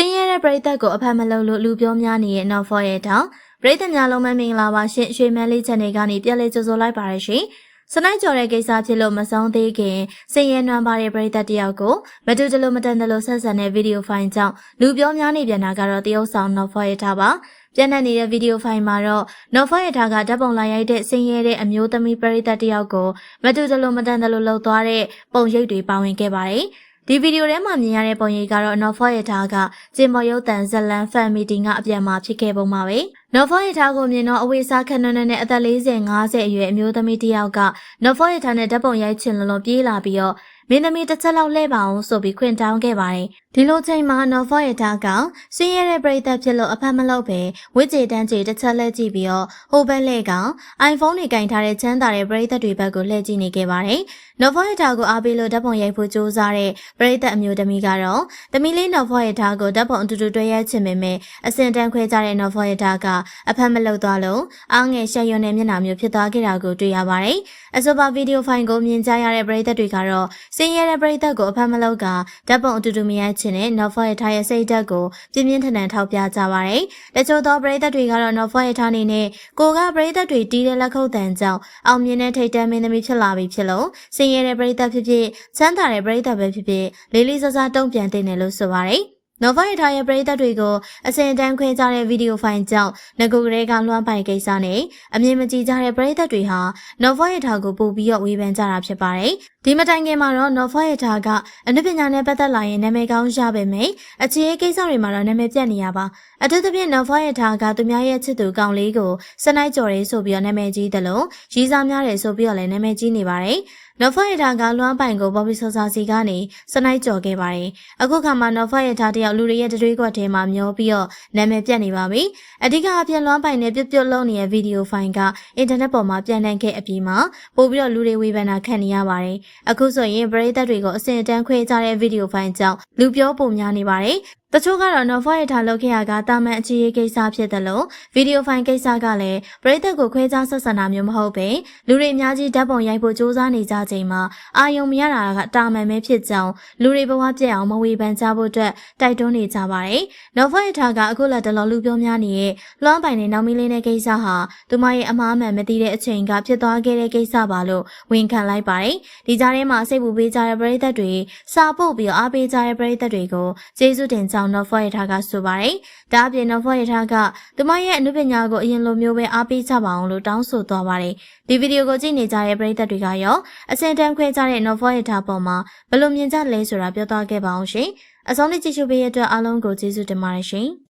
င်းရဲတဲ့ပရိသတ်ကိုအဖက်မလုပ်လို့လူပြောများနေတဲ့ Not For ရဲ့တောင်ပရိသတ်များလုံးမမင်္ဂလာပါရှင်ရွှေမန်းလေး channel ကနေပြန်လည်ကြိုဆိုလိုက်ပါရရှင်စနိုက်ကြော်တဲ့ကိစ္စဖြစ်လို့မဆုံးသေးခင်စင်ရဲနွမ်းပါတဲ့ပရိသတ်တယောက်ကိုမတူတလို့မတန်တလို့ဆက်ဆံတဲ့ဗီဒီယိုဖိုင်ကြောင့်လူပြောများနေပြန်တာကတော့တရုတ်ဆောင် Not For ရဲ့ထားပါပြန်တဲ့နေတဲ့ဗီဒီယိုဖိုင်မှာတော့ Not For ရဲ့ထားကဓာတ်ပုံလာရိုက်တဲ့စင်ရဲတဲ့အမျိုးသမီးပရိသတ်တယောက်ကိုမတူတလို့မတန်တလို့လှုပ်သွားတဲ့ပုံရိပ်တွေပါဝင်ခဲ့ပါတယ် ဒီဗီဒီယိုထဲမှာမြင်ရတဲ့ပုံရိပ်ကတော့ Nofor ရဲ့ထားကဂျင်မော်ရုပ်တန်ဇလန်ဖန်မီတီကအပြန်မှာဖြစ်ခဲ့ပုံပါပဲ။ Nofor ရဲ့ထားကိုမြင်တော့အဝေးစားခက်နွန်းနဲ့အသက်40 50အရွယ်အမျိုးသမီးတစ်ယောက်က Nofor ရဲ့ထားနဲ့ဓာတ်ပုံရိုက်ချင်လွန်လွန်ပြေးလာပြီးတော့ မင်းသမီးတစ်ချက်လောက်လှည့်ပါအောင်ဆိုပြီးခွင့်တောင်းခဲ့ပါတယ်။ဒီလိုချိန်မှာ Nofor ရဲ့ထားကစင်းရဲတဲ့ပရိသတ်ဖြစ်လို့အဖက်မလုပ်ပဲဝစ်ကြေတန်းကြေတစ်ချက်လှည့်ကြည့်ပြီးတော့ဟိုဘက်လှည့်က iPhone တွေကင်ထားတဲ့ချမ်းသာတဲ့ပရိသတ်တွေဘက်ကိုလှည့်ကြည့်နေခဲ့ပါတယ်။ Nofor ရဲ့ထားကိုအားပေးလို့ဓာတ်ပုံရိုက်ဖို့ကြိုးစားတဲ့ပရိသတ်အမျိုးသမီးကတော့သမီးလေး Nofor ရဲ့ထားကိုဓာတ်ပုံအတူတူတွဲရိုက်ချင်ပေမဲ့အစင်တန်းခွဲကြတဲ့ Nofor ရဲ့ထားကအဖက်မလုပ်သွားလို့အားငယ်ရှက်ရွံ့တဲ့မျက်နှာမျိုးဖြစ်သွားခဲ့တာကိုတွေ့ရပါတယ်။အဆိုပါဗီဒီယိုဖိုင်ကိုမြင်ကြရတဲ့ပရိသတ်တွေကတော့စင်းရဲတဲ့ပရိသတ်ကိုအဖက်မလုပ်ကဓာတ်ပုံအတူတူမရိုက်ချင်တဲ့ Nofor ရဲ့ထားရဲ့စိတ်ဓာတ်ကိုပြင်းပြင်းထန်ထန်ထောက်ပြကြပါတယ်။တချို့သောပရိသတ်တွေကတော့ Nofor ရဲ့ထားနေနဲ့ကိုကပရိသတ်တွေတီးတဲ့လက်ခုပ်တန်ကြောင့်အောင်မြင်တဲ့ထိတ်တန်းမင်းသမီးဖြစ်လာပြီဖြစ်လို့စင်းရဲတဲ့ပရိသတ်ဖြစ်ဖြစ်ချမ်းသာတဲ့ပရိသတ်ပဲဖြစ်ဖြစ်လေးလေးစားစားတုံ့ပြန်တင်တယ်လို့ဆိုပါတယ်။ နော်ဗိုင်ထားရဲ့ပရိသတ်တွေကိုအစင်တန်းခွဲကြတဲ့ဗီဒီယိုဖိုင်ကြောင့်ငကူကလေးကလွှမ်းပိုင်ကိစ္စနဲ့အမြင်မကြည့်ကြတဲ့ပရိသတ်တွေဟာနော်ဗိုင်ထားကိုပို့ပြီးတော့ဝေဖန်ကြတာဖြစ်ပါတယ်။ဒီမတိုင်ခင်မှာတော့နော်ဗိုင်ထားကအနုပညာနဲ့ပတ်သက်လာရင်နာမည်ကောင်းရပေမယ့်အခြေအကိစ္စတွေမှာတော့နာမည်ပြတ်နေရပါ။အထူးသဖြင့်နော်ဗိုင်ထားကသူများရဲ့ချစ်သူကောင်လေးကိုစနိုက်ကြော်ရေးဆိုပြီးတော့နာမည်ကြီးတယ်လို့ရီးစားများတယ်ဆိုပြီးတော့လည်းနာမည်ကြီးနေပါတယ်။ နော်ဖတ်ရတာကလွှမ်းပိုင်ကိုဘော်ဘီဆောဆာစီကနေစနိုက်ကြော်ခဲ့ပါတယ်။အခုခါမှာနော်ဖတ်ရတာတယောက်လူတွေရဲ့တတွေးကွက်ထဲမှာမျောပြီးတော့နာမည်ပြတ်နေပါပြီ။အဓိကအပြင်လွှမ်းပိုင်နဲ့ပြုတ်ပြုတ်လုံးနေတဲ့ဗီဒီယိုဖိုင်ကအင်တာနက်ပေါ်မှာပြန့်နှံ့ခဲ့အပြီးမှာပို့ပြီးတော့လူတွေဝေဖန်တာခံနေရပါတယ်။အခုဆိုရင်ပရိသတ်တွေကိုအစင်တန်းခွဲကြတဲ့ဗီဒီယိုဖိုင်ကြောင့်လူပြောပုံများနေပါတယ်။ တချို့ကတော့ Novo ရထားလုပ်ခဲ့ရကတာမန်အခြေရေးကိစ္စဖြစ်တယ်လို့ဗီဒီယိုဖိုင်ကိစ္စကလည်းပရိသတ်ကိုခွဲခြားဆက်ဆံတာမျိုးမဟုတ်ပဲလူတွေအများကြီးဓာတ်ပုံရိုက်ဖို့စူးစမ်းနေကြချိန်မှာအာယုံမရတာကတာမန်ပဲဖြစ်ကြောင်းလူတွေဘဝပြည့်အောင်မဝေဖန်ကြဖို့အတွက်တိုက်တွန်းနေကြပါတယ်။ Novo ရထားကအခုလက်တလောလူပြောများနေတဲ့လွှမ်းပိုင်တဲ့နောက်မီလေးနဲ့ကိစ္စဟာသူမရဲ့အမားမှန်မသိတဲ့အချိန်ကဖြစ်သွားခဲ့တဲ့ကိစ္စပါလို့ဝန်ခံလိုက်ပါတယ်။ဒီကြားထဲမှာစိတ်ပူပေးကြတဲ့ပရိသတ်တွေစာပို့ပြီးအားပေးကြတဲ့ပရိသတ်တွေကိုကျေးဇူးတင်ကြောင်း Novo ရထားကဆိုပါတယ်။ဒါအပြင် Novo ရထားကသူမရဲ့အနုပညာကိုအရင်လိုမျိုးပဲအားပေးကြပါအောင်လို့တောင်းဆိုသွားပါတယ်။ဒီဗီဒီယိုကိုကြည့်နေကြတဲ့ပရိသတ်တွေကရောအစင်တန်းခွဲကြတဲ့ Novo ရထားပေါ်မှာဘယ်လိုမြင်ကြလဲဆိုတာပြောသွားခဲ့ပါအောင်ရှင်။အဆုံးလေးကြည့်ရှုပေးရတဲ့အတွက်အားလုံးကိုကျေးဇူးတင်ပါတယ်ရှင်။